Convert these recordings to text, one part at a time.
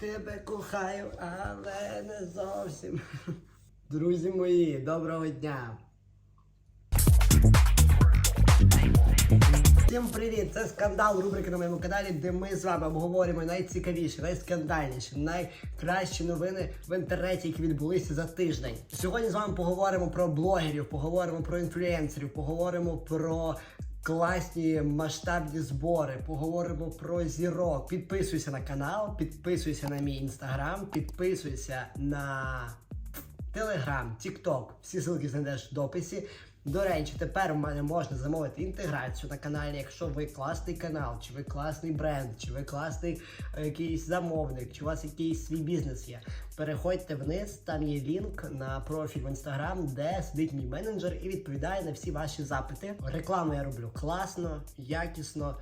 тебе кохаю, але не зовсім. Друзі мої, доброго дня! Всім привіт! Це скандал рубрика на моєму каналі, де ми з вами обговорюємо найцікавіші, найскандальніші, найкращі новини в інтернеті, які відбулися за тиждень. Сьогодні з вами поговоримо про блогерів, поговоримо про інфлюенсерів, поговоримо про класні масштабні збори, поговоримо про зірок. Підписуйся на канал, підписуйся на мій інстаграм, підписуйся на Телеграм, Тікток, всі ссылки знайдеш в дописі. До речі, тепер в мене можна замовити інтеграцію на каналі, якщо ви класний канал, чи ви класний бренд, чи ви класний е, якийсь замовник, чи у вас якийсь свій бізнес є. Переходьте вниз, там є лінк на профіль в інстаграм, де сидить мій менеджер і відповідає на всі ваші запити. Рекламу я роблю класно, якісно.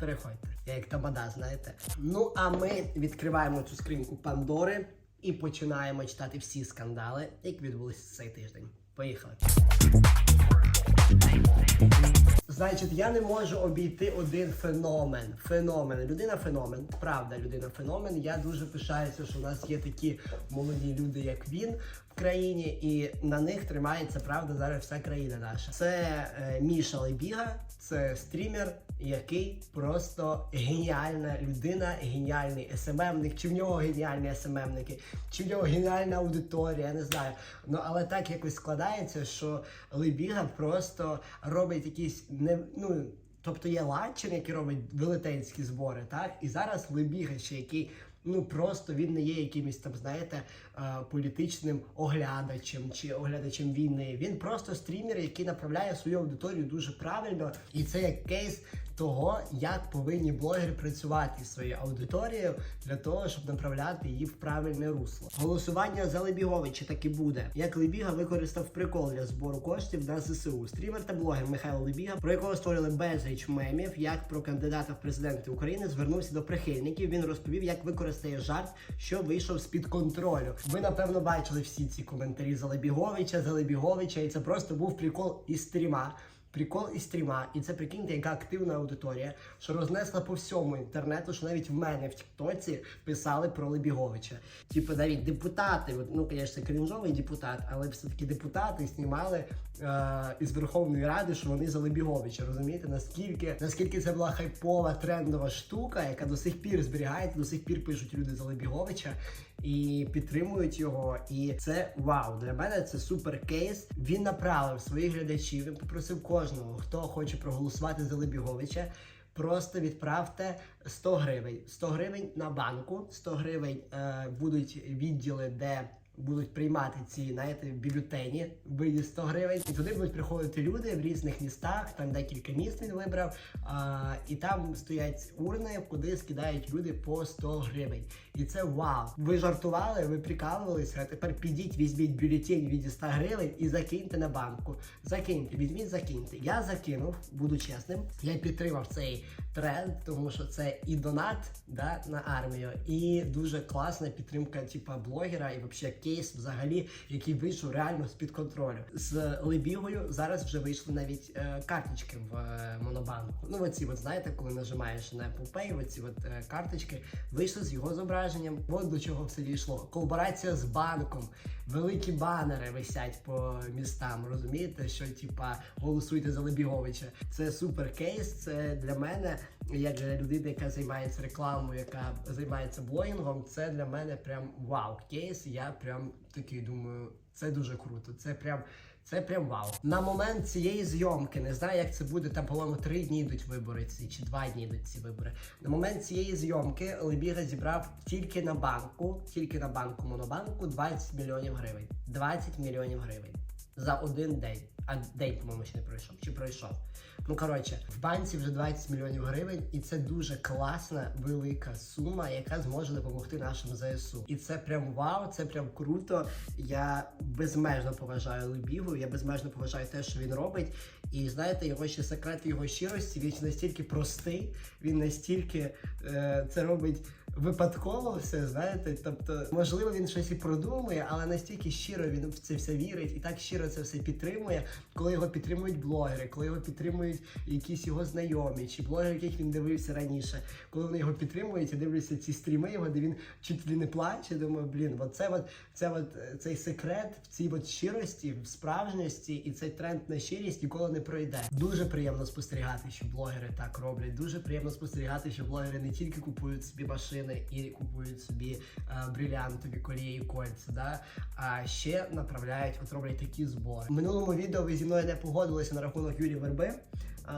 Переходьте, я як тамада, знаєте. Ну а ми відкриваємо цю скриньку Пандори і починаємо читати всі скандали, які відбулися цей тиждень. Поїхали. Значить, я не можу обійти один феномен. Феномен. Людина феномен. Правда, людина феномен. Я дуже пишаюся, що в нас є такі молоді люди, як він в країні, і на них тримається правда зараз вся країна наша. Це е, Міша Лебіга, це стрімер, який просто геніальна людина, геніальний СММник. Чи в нього геніальні СММники, чи в нього геніальна аудиторія, я не знаю. Ну але так якось складається, що Лебіга просто робить якісь не ну. Тобто є Ланчин, який робить велетенські збори, так? І зараз Лебіга ще який ну просто він не є якимось там, знаєте, політичним оглядачем чи оглядачем війни. Він просто стрімер, який направляє свою аудиторію дуже правильно, і це як кейс того, як повинні блогери працювати зі своєю аудиторією для того, щоб направляти її в правильне русло. Голосування за Лебіговича таки буде. Як Лебіга використав прикол для збору коштів на ЗСУ. Стрімер та блогер Михайло Лебіга, про якого створили безліч мемів, як про кандидата в президенти України звернувся до прихильників. Він розповів, як використає жарт, що вийшов з під контролю. Ви напевно бачили всі ці коментарі за Лебіговича, за Лебіговича, і це просто був прикол із стріма. Прикол із стріма, і це прикиньте, яка активна аудиторія, що рознесла по всьому інтернету, що навіть в мене в Тіктоці писали про Лебіговича. Типу, навіть депутати, ну, звісно, крінжовий депутат, але все-таки депутати знімали е- із Верховної Ради, що вони за Лебіговича. Розумієте, наскільки наскільки це була хайпова трендова штука, яка до сих пір зберігається, до сих пір пишуть люди за Лебіговича. І підтримують його, і це вау. Для мене це супер кейс. Він направив своїх глядачів. Він попросив кожного, хто хоче проголосувати за Лебіговича. Просто відправте 100 гривень. 100 гривень на банку, 100 гривень е, будуть відділи, де будуть приймати ці знаєте, бюлетені в виді 100 гривень. І туди будуть приходити люди в різних містах. Там декілька міст він вибрав. А, і там стоять урни, куди скидають люди по 100 гривень. І це вау. Ви жартували, ви прикалувалися. А тепер підіть, візьміть бюлетень в віді 100 гривень і закиньте на банку. Закиньте, візьміть, закиньте. Я закинув, буду чесним. Я підтримав цей тренд, тому що це і донат да, на армію, і дуже класна підтримка, типа блогера, і взагалі кейс, взагалі, який вийшов реально з під контролю. З Лебігою зараз вже вийшли навіть е, карточки в е, монобанку. Ну, оці, от знаєте, коли нажимаєш на Apple Pay, оці от е, карточки вийшли з його зображенням. От до чого все дійшло. Колаборація з банком, великі банери висять по містам. Розумієте, що типа голосуйте за Лебіговича. Це супер кейс. Це для мене, як для людини, яка займається рекламою, яка займається блогінгом. Це для мене прям вау кейс. Я прям такий думаю, це дуже круто. Це прям. Це прям вау. На момент цієї зйомки, не знаю, як це буде, там, по-моєму, три дні йдуть вибори ці, чи два дні йдуть ці вибори. На момент цієї зйомки Лебіга зібрав тільки на банку, тільки на банку Монобанку 20 мільйонів гривень. 20 мільйонів гривень за один день. А день, по-моєму, ще не пройшов. Чи пройшов? Ну коротше, в банці вже 20 мільйонів гривень, і це дуже класна велика сума, яка зможе допомогти нашим ЗСУ. І це прям вау, це прям круто. Я безмежно поважаю Лебігу, я безмежно поважаю те, що він робить. І знаєте, його ще секрет його щирості. Він настільки простий, він настільки е, це робить випадково все, знаєте. Тобто, можливо, він щось і продумує, але настільки щиро він в це все вірить і так щиро це все підтримує, коли його підтримують блогери, коли його підтримують якісь його знайомі чи блогери, яких він дивився раніше. Коли вони його підтримують, я дивлюся ці стріми його, де він чуть ли не плаче. Думаю, блін, от це от, це от е, цей секрет в цій от щирості, в справжності, і цей тренд на щирість ніколи не пройде. Дуже приємно спостерігати, що блогери так роблять. Дуже приємно спостерігати, що блогери не тільки купують собі машини і купують собі е, брилянтові колії, кольця, да, а ще направляють, от роблять такі збори. В минулому відео ви зі мною не погодилися на рахунок Юрії Верби.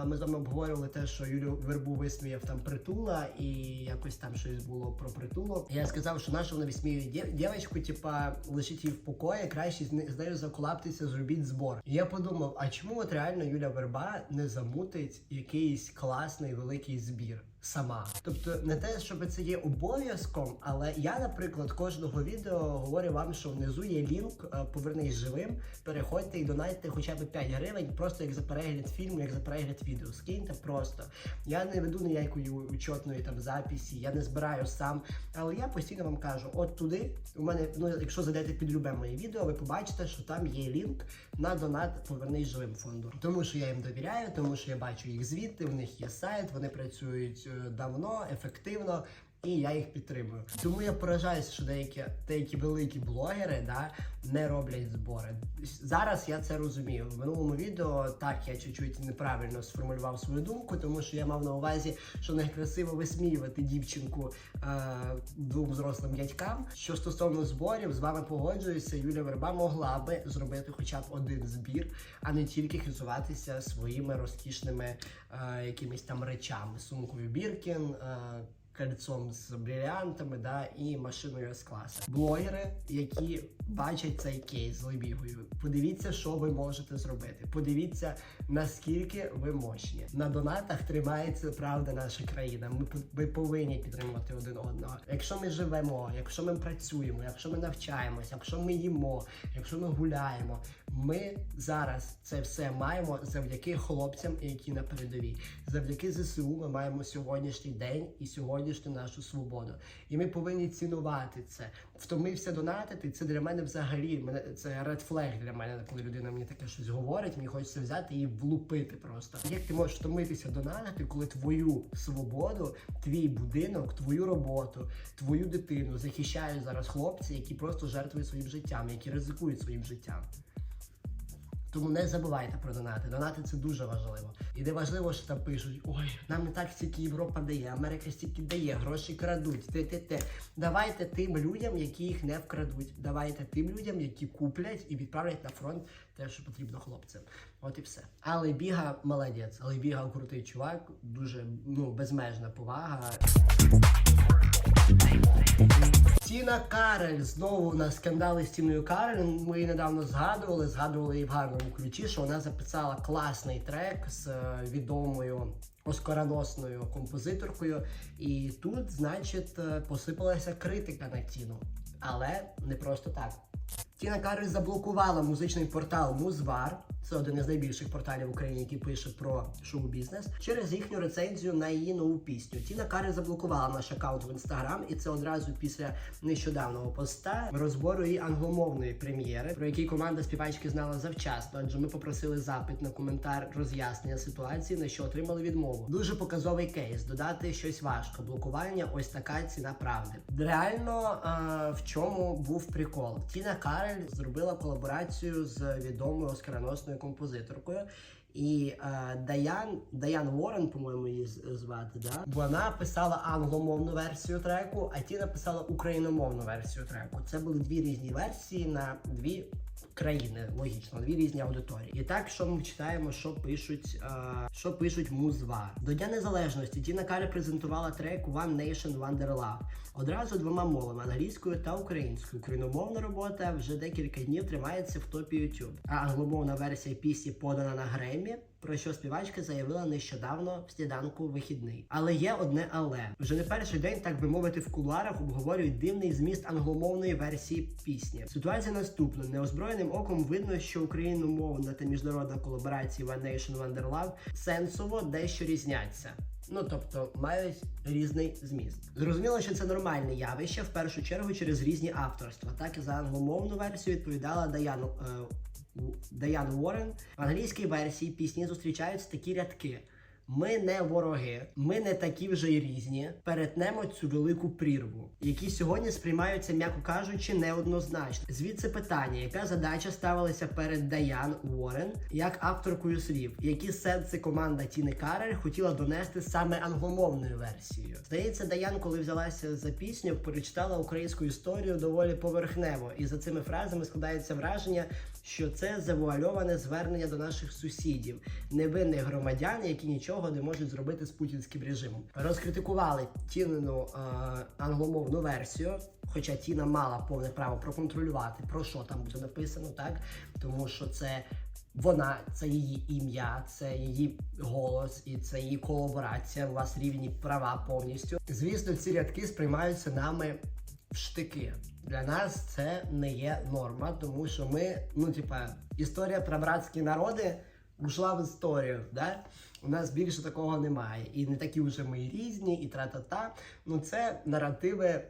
Ми з вами обговорювали те, що Юлю Вербу висміяв там притула, і якось там щось було про притулу. Я сказав, що нащо вона висміює дівчинку, типа лишіть її в покої, краще з нею заколаптися, зробіть збор. І я подумав, а чому от реально Юля Верба не замутить якийсь класний великий збір? Сама, тобто не те, щоб це є обов'язком, але я, наприклад, кожного відео говорю вам, що внизу є лінк е, повернись живим. Переходьте і донайте хоча б 5 гривень, просто як за перегляд фільму, як за перегляд відео. Скиньте просто. Я не веду ніякої учетної там записі, я не збираю сам. Але я постійно вам кажу: от туди у мене, ну якщо зайдете під любе моє відео, ви побачите, що там є лінк на донат Повернись живим фонду. Тому що я їм довіряю, тому що я бачу їх звідти. В них є сайт, вони працюють давно, ефективно. І я їх підтримую. Тому я поражаюся, що деякі деякі великі блогери да, не роблять збори. Зараз я це розумію. В минулому відео так я чуть-чуть неправильно сформулював свою думку, тому що я мав на увазі, що не красиво висміювати дівчинку е, двом взрослим дядькам. Що стосовно зборів, з вами погоджуюся. Юля Верба могла би зробити хоча б один збір, а не тільки хизуватися своїми розкішними е, якимись там речами, сумкою Біркін. Е, кольцом з бриліантами, да, і машиною С-класа. Блогери, які бачать цей кейс з Лебігою, подивіться, що ви можете зробити. Подивіться, наскільки ви мощні. На донатах тримається правда наша країна. Ми, ми повинні підтримувати один одного. Якщо ми живемо, якщо ми працюємо, якщо ми навчаємося, якщо ми їмо, якщо ми гуляємо, ми зараз це все маємо завдяки хлопцям, які на передовій. Завдяки ЗСУ ми маємо сьогоднішній день і сьогоднішню нашу свободу. І ми повинні цінувати це. Втомився донатити. Це для мене взагалі мене це ред флег для мене, коли людина мені таке щось говорить. Мені хочеться взяти і влупити просто. Як ти можеш втомитися донатити, коли твою свободу, твій будинок, твою роботу, твою дитину захищають зараз хлопці, які просто жертвують своїм життям, які ризикують своїм життям. Тому не забувайте про донати. Донати це дуже важливо. І не важливо, що там пишуть: ой, нам не так стільки Європа дає, Америка стільки дає, гроші крадуть. Те, те, те. Давайте тим людям, які їх не вкрадуть. Давайте тим людям, які куплять і відправлять на фронт те, що потрібно хлопцям. От і все. Але біга молодець, але біга крутий чувак, дуже ну безмежна повага. Тіна Карель знову на скандали з Тіною Карель. Ми її недавно згадували, згадували її в гарному ключі, що вона записала класний трек з е, відомою оскароносною композиторкою. І тут, значить, е, посипалася критика на Тіну. Але не просто так. Тіна Карель заблокувала музичний портал Музвар. Це один із найбільших порталів в Україні, який пише про шоу-бізнес, через їхню рецензію на її нову пісню. Тіна Карель заблокувала наш аккаунт в інстаграм, і це одразу після нещодавнього поста розбору її англомовної прем'єри, про який команда співачки знала завчасно, адже ми попросили запит на коментар роз'яснення ситуації, на що отримали відмову. Дуже показовий кейс. Додати щось важко. Блокування ось така ціна правди. Реально, е, в чому був прикол? Тіна Карель зробила колаборацію з відомою оскароносною композиторкою. І е, Даян, Даян Уоррен, по-моєму, її звати, да? вона писала англомовну версію треку, а ті написала україномовну версію треку. Це були дві різні версії на дві країни, логічно, дві різні аудиторії. І так, що ми читаємо, що пишуть, е, що пишуть музва До Дня Незалежності Тіна Карі презентувала трек One Nation Wonder Love. Одразу двома мовами англійською та українською. Україномовна робота вже декілька днів тримається в топі YouTube. А англомовна версія пісні подана на Гремі, про що співачка заявила нещодавно в сніданку вихідний. Але є одне але вже не перший день, так би мовити, в кулуарах обговорюють дивний зміст англомовної версії пісні. Ситуація наступна: неозброєним оком видно, що україномовна та міжнародна колаборація One Nation Wonder Love сенсово дещо різняться. Ну тобто мають різний зміст. Зрозуміло, що це нормальне явище в першу чергу через різні авторства. Так і за англомовну версію відповідала Даян, е, Даян Уоррен. В англійській версії пісні зустрічаються такі рядки. Ми не вороги, ми не такі вже й різні. Перетнемо цю велику прірву, які сьогодні сприймаються, м'яко кажучи, неоднозначно. Звідси питання, яка задача ставилася перед Даян Уоррен як авторкою слів, які сенси команда Тіни Карель хотіла донести саме англомовною версією. Здається, Даян, коли взялася за пісню, перечитала українську історію доволі поверхнево, і за цими фразами складається враження, що це завуальоване звернення до наших сусідів, невинних громадян, які нічого не можуть зробити з путінським режимом. Розкритикували тінену е, англомовну версію. Хоча Тіна мала повне право проконтролювати, про що там буде написано, так тому що це вона, це її ім'я, це її голос і це її колаборація. У вас рівні права повністю. Звісно, ці рядки сприймаються нами в штики. Для нас це не є норма, тому що ми, ну типа, історія про братські народи ушла в історію. Да? У нас більше такого немає. І не такі вже ми різні, і тра-та-та. Ну це наративи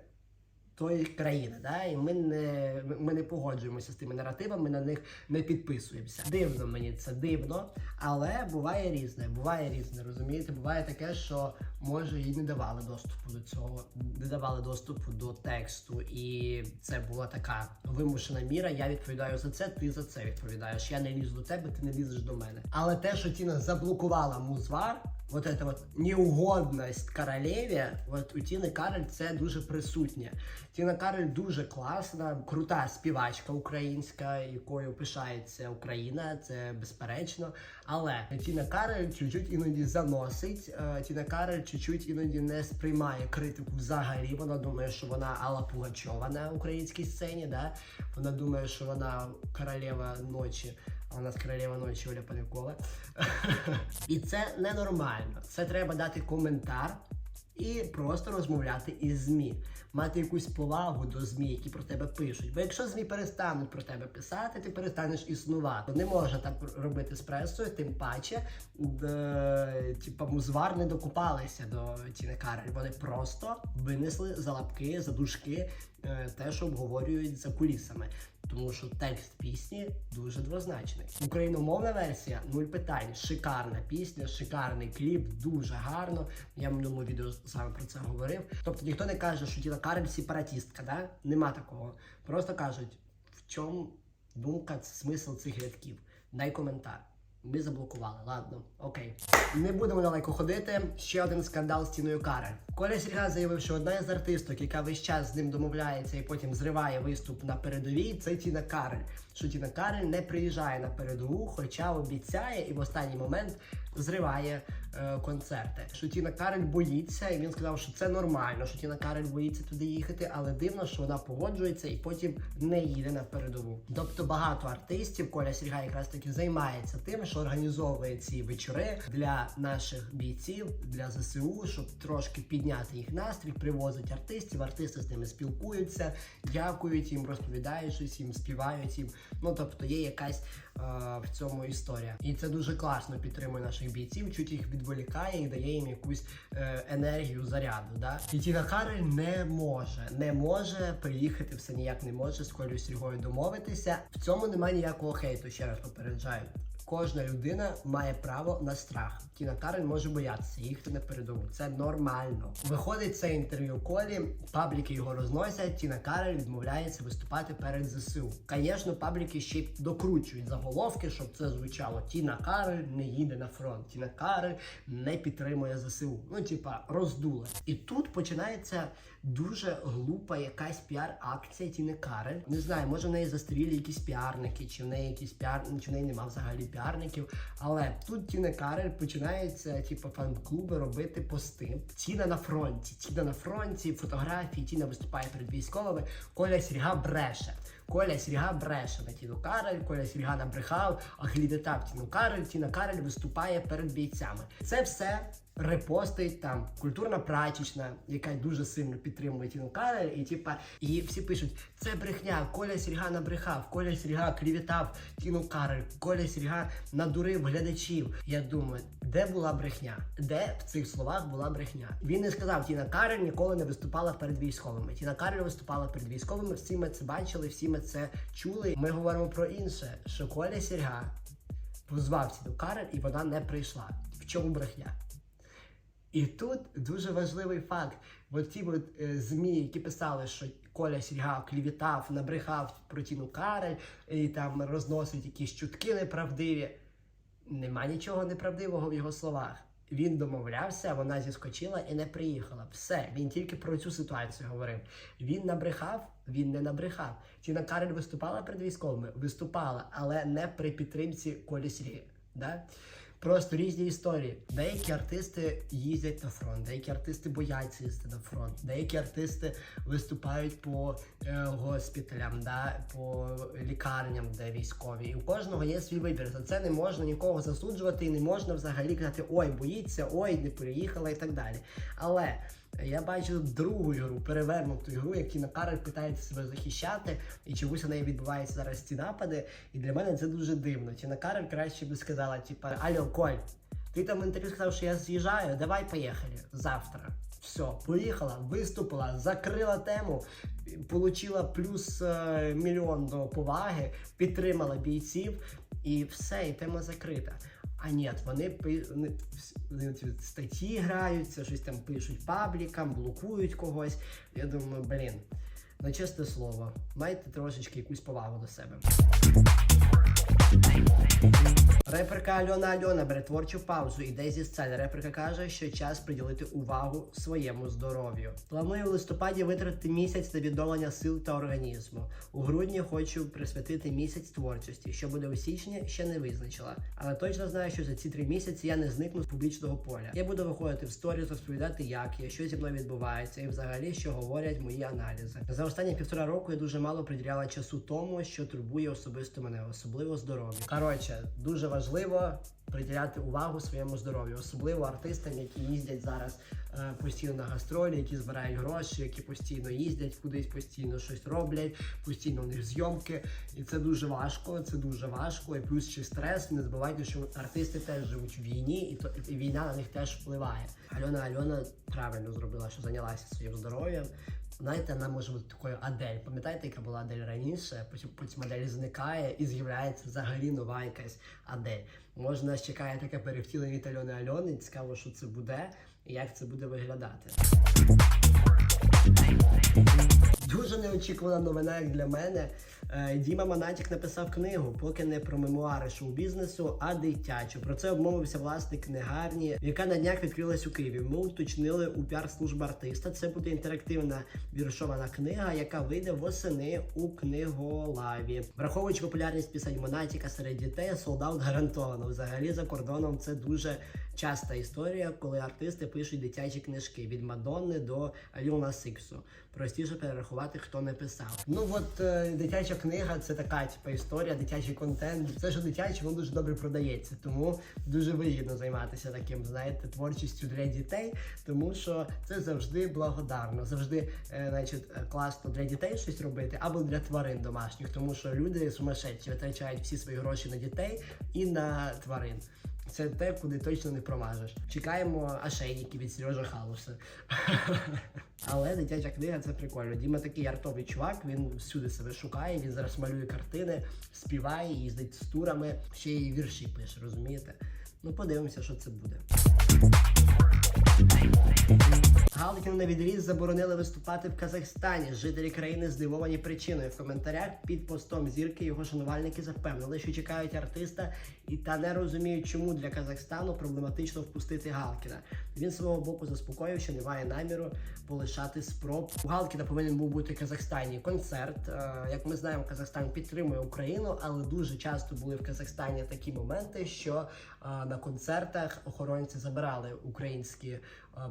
тої країни, да? і ми не, ми не погоджуємося з тими наративами, на них не підписуємося. Дивно мені це дивно, але буває різне. Буває різне, розумієте? Буває таке, що може їй не давали доступу до цього, не давали доступу до тексту, і це була така вимушена міра. Я відповідаю за це, ти за це відповідаєш. Я не лізу до тебе, ти не лізеш до мене. Але те, що Тіна заблокувала музвар. Вот эта вот неугодність королеві, от у Тіни Карель це дуже присутнє. Тіна Карель дуже класна, крута співачка українська, якою пишається Україна, це безперечно. Але Тіна Карель чуть-чуть іноді заносить. е, Тіна Карель чуть-чуть іноді не сприймає критику взагалі. Вона думає, що вона Алла Пугачова на українській сцені. Да? Вона думає, що вона королева ночі. А у нас королева ночі Оля Полякова. І це ненормально. Це треба дати коментар і просто розмовляти із ЗМІ. Мати якусь повагу до ЗМІ, які про тебе пишуть. Бо якщо ЗМІ перестануть про тебе писати, ти перестанеш існувати. Не можна так робити з пресою, тим паче, де, музвар не докупалися до Тіни Карель. Вони просто винесли за лапки, за дужки е, те, що обговорюють за кулісами. Тому що текст пісні дуже двозначний. Україномовна версія нуль питань. Шикарна пісня, шикарний кліп, дуже гарно. Я в минулому відео саме про це говорив. Тобто ніхто не каже, що Тіна Карель сепаратістка, да? Нема такого. Просто кажуть, в чому думка, смисл цих рядків. Дай коментар. Ми заблокували, ладно, окей. Не будемо далеко ходити. Ще один скандал з ціною кари. Коля Сільга заявив, що одна із артисток, яка весь час з ним домовляється і потім зриває виступ на передовій, це ціна Карель. Що Тіна Карель не приїжджає на передову, хоча обіцяє і в останній момент зриває е, концерти. Що Тіна Карель боїться, і він сказав, що це нормально, що Тіна Карель боїться туди їхати, але дивно, що вона погоджується і потім не їде на передову. Тобто багато артистів, Коля Сільга якраз таки займається тим, що організовує ці вечори для наших бійців, для ЗСУ, щоб трошки підняти їх настрій, привозить артистів, артисти з ними спілкуються, дякують їм, розповідають щось їм, співають їм. Ну тобто є якась е, в цьому історія. І це дуже класно підтримує наших бійців, чуть їх відволікає і дає їм якусь е, енергію заряду. Да? І Тіна Карель не може, не може приїхати, все ніяк не може з Колею Сергою домовитися. В цьому немає ніякого хейту, ще раз попереджаю. Кожна людина має право на страх. Тіна Карель може боятися їхати на передову. Це нормально. Виходить це інтерв'ю Колі, пабліки його розносять. Тіна Карель відмовляється виступати перед ЗСУ. Звісно, пабліки ще й докручують заголовки, щоб це звучало. Тіна Карель не їде на фронт. Тіна Карель не підтримує ЗСУ. Ну, типа, роздули. І тут починається дуже глупа якась піар-акція Тіни Карель. Не знаю, може в неї застрілі якісь піарники, чи в неї якісь піар, чи в неї нема взагалі піарників. Але тут Тіна Карель починається, типу, фан-клуби робити пости. Тіна на фронті, Тіна на фронті, фотографії, Тіна виступає перед військовими. Коля Сірга бреше. Коля Сірга бреше на Тіну Карель, Коля Сірга набрехав, а клівітав Тіну Карель, Тіна Карель виступає перед бійцями. Це все репостить там культурна прачечна, яка дуже сильно підтримує Тіну Карель, і типа, і всі пишуть: це брехня, Коля Сірга набрехав, Коля Сірга клівітав Тіну Карель, Коля Сірга надурив глядачів. Я думаю, де була брехня? Де в цих словах була брехня? Він не сказав, Тіна Карель ніколи не виступала перед військовими. Тіна Карель виступала перед військовими. Всі ми це бачили, всі ми це чули. Ми говоримо про інше, що Коля Сірга позвав Тіну Карель, і вона не прийшла. В чому брехня? І тут дуже важливий факт. Бо ті от, е, ЗМІ, які писали, що Коля Сільга клівітав, набрехав про Тіну Карель і там розносить якісь чутки неправдиві. Нема нічого неправдивого в його словах. Він домовлявся, вона зіскочила і не приїхала. Все, він тільки про цю ситуацію говорив. Він набрехав, він не набрехав. Тіна Карель виступала перед військовими, виступала, але не при підтримці Колі Да? Просто різні історії. Деякі артисти їздять на фронт, деякі артисти бояться їздити на фронт, деякі артисти виступають по е, госпіталям, да, по лікарням, де військові. І у кожного є свій вибір. За це не можна нікого засуджувати і не можна взагалі казати ой, боїться, ой, не приїхала і так далі. Але я бачу другу ігру, перевернуту ігру, як Тіна Карель питається себе захищати, і чомусь у неї відбуваються зараз ці напади. І для мене це дуже дивно. Тіна Карель краще би сказала, типа, Алло, Коль, ти там в інтерв'ю сказав, що я з'їжджаю, давай поїхали завтра. Все, поїхала, виступила, закрила тему, получила плюс е, мільйон до поваги, підтримала бійців, і все, і тема закрита. А ні, вони, вони, статті граються, щось там пишуть паблікам, блокують когось. Я думаю, блін, на чесне слово, майте трошечки якусь повагу до себе. Реперка Альона Альона бере творчу паузу, іде зі сцени. Реперка каже, що час приділити увагу своєму здоров'ю. Планую в листопаді витратити місяць на відновлення сил та організму. У грудні хочу присвятити місяць творчості. Що буде у січні, ще не визначила. Але точно знаю, що за ці три місяці я не зникну з публічного поля. Я буду виходити в сторіс, розповідати, як я, що зі мною відбувається, і взагалі, що говорять мої аналізи. За останні півтора року я дуже мало приділяла часу тому, що турбує особисто мене, особливо здоров'я. Коротше, дуже важливо приділяти увагу своєму здоров'ю, особливо артистам, які їздять зараз е, постійно на гастролі, які збирають гроші, які постійно їздять кудись, постійно щось роблять, постійно у них зйомки. І це дуже важко. Це дуже важко. І плюс ще стрес. Не забувайте, що артисти теж живуть в війні, і то і війна на них теж впливає. Альона Альона правильно зробила, що зайнялася своїм здоров'ям. Знаєте, вона може бути такою Адель. Пам'ятаєте, яка була Адель раніше? Потім потім Адель зникає і з'являється взагалі нова якась Адель. Може, нас чекає таке перевтілення від Альони Альони. Цікаво, що це буде і як це буде виглядати. Дуже неочікувана новина, як для мене. Е, Діма Монатік написав книгу, поки не про мемуари шоу-бізнесу, а дитячу. Про це обмовився власник книгарні, яка на днях відкрилась у Києві. Ми уточнили у піар-службі артиста. Це буде інтерактивна віршована книга, яка вийде восени у книголаві. Враховуючи популярність пісень Монатіка серед дітей, солдат гарантовано. Взагалі за кордоном це дуже часта історія, коли артисти пишуть дитячі книжки від Мадонни до Алюна Сиксу. Простіше перерахувати, хто не писав. Ну от е, дитяча книга це така типу, історія, дитячий контент. Все, що дитяче, воно дуже добре продається. Тому дуже вигідно займатися таким, знаєте, творчістю для дітей, тому що це завжди благодарно, завжди, е, значить, е, класно для дітей щось робити або для тварин домашніх, тому що люди сумасшедші витрачають всі свої гроші на дітей і на тварин. Це те, куди точно не промажеш. Чекаємо ошейники від Сережа Халуса. Але дитяча книга це прикольно. Діма такий артовий чувак, він всюди себе шукає, він зараз малює картини, співає, їздить з турами, ще й вірші пише, розумієте? Ну, подивимося, що це буде. Галкіну на відріз заборонили виступати в Казахстані. Жителі країни здивовані причиною. В коментарях під постом зірки його шанувальники запевнили, що чекають артиста і та не розуміють, чому для Казахстану проблематично впустити Галкіна. Він свого боку заспокоїв, що немає наміру полишати спроб. У Галкіна повинен був бути в Казахстані концерт. Е, Як ми знаємо, Казахстан підтримує Україну, але дуже часто були в Казахстані такі моменти, що е, на концертах охоронці забирали українські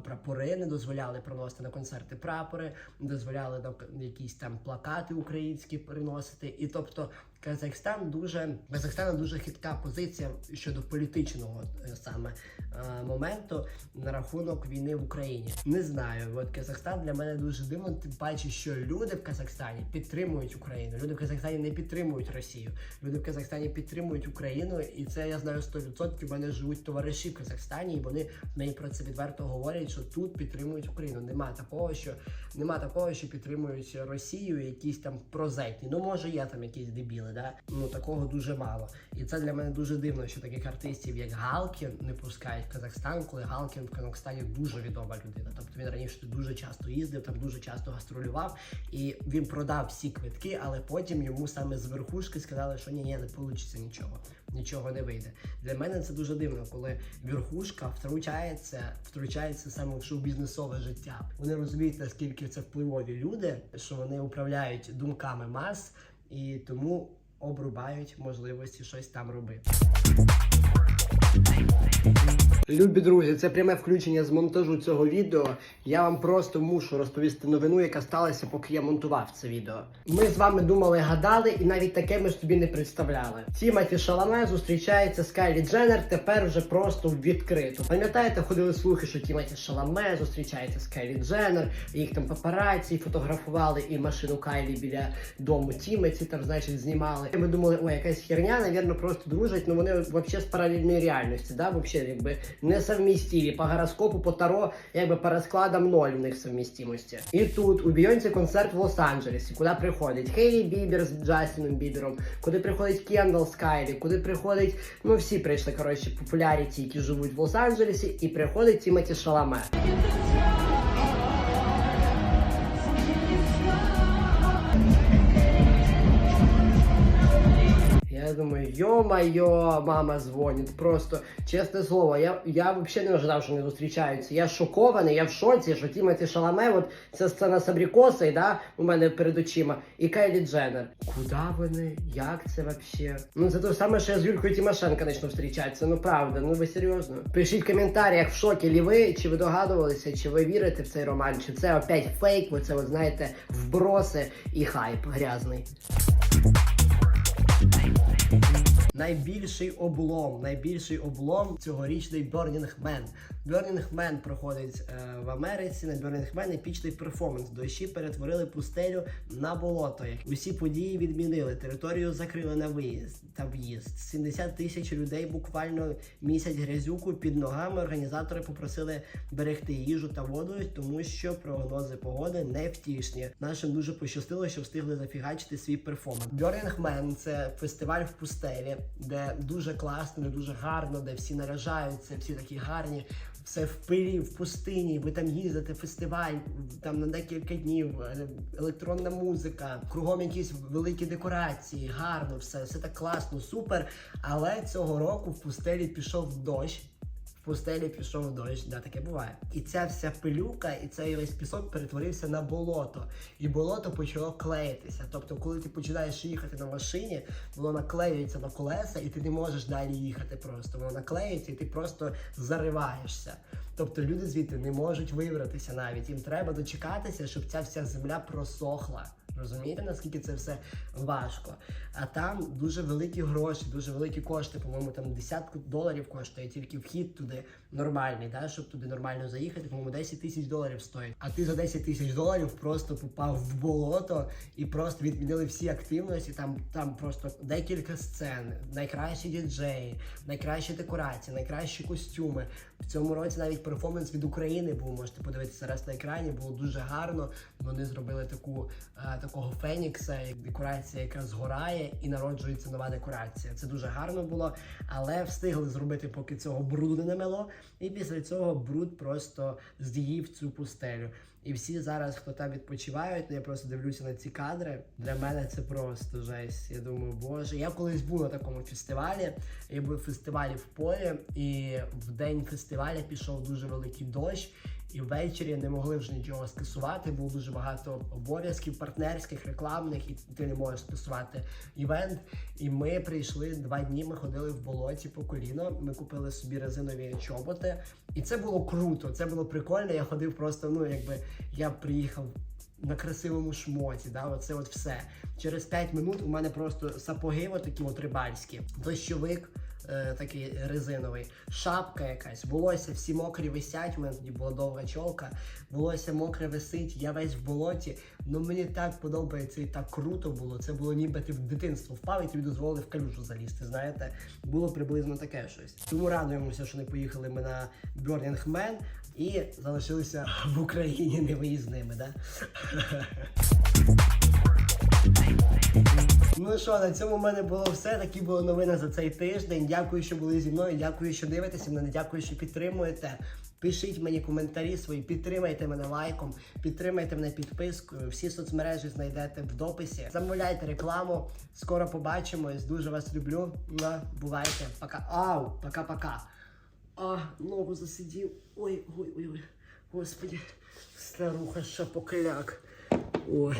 прапори, не дозволяли приносити на концерти прапори, не дозволяли на якісь там плакати українські приносити. І тобто Казахстан дуже Казахстана дуже хитка позиція щодо політичного е, саме е, моменту на рахунок війни в Україні. Не знаю, от Казахстан для мене дуже дивно, тим паче, що люди в Казахстані підтримують Україну. Люди в Казахстані не підтримують Росію. Люди в Казахстані підтримують Україну, і це я знаю 100%. У мене живуть товариші в Казахстані, і вони мені про це відверто говорять, що тут підтримують Україну. Нема такого, що нема такого, що підтримують Росію, якісь там прозетні. Ну може є там якісь дебіли, да? Ну такого дуже мало. І це для мене дуже дивно, що таких артистів, як Галкін, не пускають в Казахстан, коли Галкін в Казахстані дуже відома людина. Тобто він раніше дуже часто їздив, там дуже часто гастролював, і він продав всі квитки, але потім йому саме з верхушки сказали, що ні, ні, не вийде нічого, нічого не вийде. Для мене це дуже дивно, коли верхушка втручається, втручається саме в шоу-бізнесове життя. Вони розуміють, наскільки це впливові люди, що вони управляють думками мас і тому обрубають можливості щось там робити. Любі друзі, це пряме включення з монтажу цього відео. Я вам просто мушу розповісти новину, яка сталася, поки я монтував це відео. Ми з вами думали, гадали, і навіть таке ми ж собі не представляли. Тімоті Шаламе зустрічається з Кайлі Дженнер тепер вже просто відкрито. Пам'ятаєте, ходили слухи, що Тімоті Шаламе зустрічається з Кайлі Дженнер, їх там папараці фотографували і машину Кайлі біля дому Тімоті там, значить, знімали. І ми думали, ой, якась херня, навірно, просто дружать, ну вони взагалі з паралельної реальності, да, вообще, якби несовмістимі. По гороскопу, по Таро, якби по розкладам ноль в них совмістимості. І тут у Бійонці концерт в Лос-Анджелесі, куди приходить Хейлі Бібер з Джастіном Бібером, куди приходить Кендал з Кайлі, куди приходить, ну всі прийшли, коротше, популяріті, які живуть в Лос-Анджелесі, і приходить Тімоті Шаламе. Я думаю, ё-моё, мама дзвонить. Просто чесне слово, я, я взагалі не ожидав, що вони зустрічаються. Я шокований, я в шоці, що Тімоті Шаламе, от ця сцена з абрикосою, да, у мене перед очима, і Кайлі Дженнер. Куди вони? Як це вообще? Ну це те саме, що я з Юлькою Тимошенко почну зустрічатися. Ну правда, ну ви серйозно? Пишіть в коментарях, в шокі лі ви, чи ви догадувалися, чи ви вірите в цей роман, чи це опять фейк, ви це, от, знаєте, вброси і хайп грязний. Найбільший облом, найбільший облом цьогорічний Burning Man. Burning Man проходить е, в Америці. На Burning Man епічний перформанс. Дощі перетворили пустелю на болото. Усі події відмінили. Територію закрили на виїзд та в'їзд. 70 тисяч людей буквально місяць грязюку під ногами. Організатори попросили берегти їжу та воду, тому що прогнози погоди не втішні. Нашим дуже пощастило, що встигли зафігачити свій перформанс. Burning Man – це фестиваль в пустелі, де дуже класно, де дуже гарно, де всі наряжаються, всі такі гарні. Все в пилі, в пустині. Ви там їздите, фестиваль, там на декілька днів, е, електронна музика, кругом якісь великі декорації, гарно, все, все так класно, супер. Але цього року в пустелі пішов дощ. Пустелі пішов дощ, да, таке буває. І ця вся пилюка, і цей весь пісок перетворився на болото. І болото почало клеїтися. Тобто, коли ти починаєш їхати на машині, воно наклеюється на колеса, і ти не можеш далі їхати просто. Воно наклеюється, і ти просто зариваєшся. Тобто люди звідти не можуть вибратися навіть. Їм треба дочекатися, щоб ця вся земля просохла. Розумієте, наскільки це все важко? А там дуже великі гроші, дуже великі кошти. По-моєму, там десятку доларів коштує тільки вхід туди нормальний, да? щоб туди нормально заїхати. По-моєму, 10 тисяч доларів стоїть. А ти за 10 тисяч доларів просто попав в болото і просто відмінили всі активності. Там там просто декілька сцен, найкращі діджеї, найкращі декорації, найкращі костюми. В цьому році навіть перформанс від України був. Можете подивитися зараз на екрані. Було дуже гарно. Вони зробили таку е, такого фенікса, як декорація, яка згорає, і народжується нова декорація. Це дуже гарно було, але встигли зробити, поки цього бруду не намело. І після цього бруд просто з'їв цю пустелю. І всі зараз, хто там відпочивають, ну я просто дивлюся на ці кадри. Для мене це просто жесть. Я думаю, боже, я колись був на такому фестивалі. Я був в фестивалі в полі, і в день фестиваля пішов дуже великий дощ. І ввечері не могли вже нічого скасувати. Було дуже багато обов'язків партнерських, рекламних, і ти не можеш скасувати івент. І ми прийшли два дні. Ми ходили в болоті по коліно. Ми купили собі резинові чоботи, і це було круто. Це було прикольно. Я ходив просто. Ну якби я приїхав. На красивому шмоті, да, оце от все. Через 5 минут у мене просто сапоги, такі от рибальські, дощовик, е, такий резиновий, шапка якась, волосся всі мокрі висять. У мене тоді була довга чолка, волосся мокре висить, я весь в болоті. Ну мені так подобається і так круто було. Це було ніби ти в дитинство впав і тобі дозволили в калюжу залізти. Знаєте, було приблизно таке щось. Тому радуємося, що не поїхали ми на Burning Man і залишилися в Україні невиїзними, да? Ну що, на цьому в мене було все. Такі були новини за цей тиждень. Дякую, що були зі мною. Дякую, що дивитеся мене. Дякую, що підтримуєте. Пишіть мені коментарі свої, підтримайте мене лайком, підтримайте мене підпискою. Всі соцмережі знайдете в дописі. Замовляйте рекламу. Скоро побачимось. Дуже вас люблю. Бувайте. Пока. Ау, пока-пока. А, ногу засидів. Ой, ой, ой, ой. Господи, старуха шапокляк. Ой.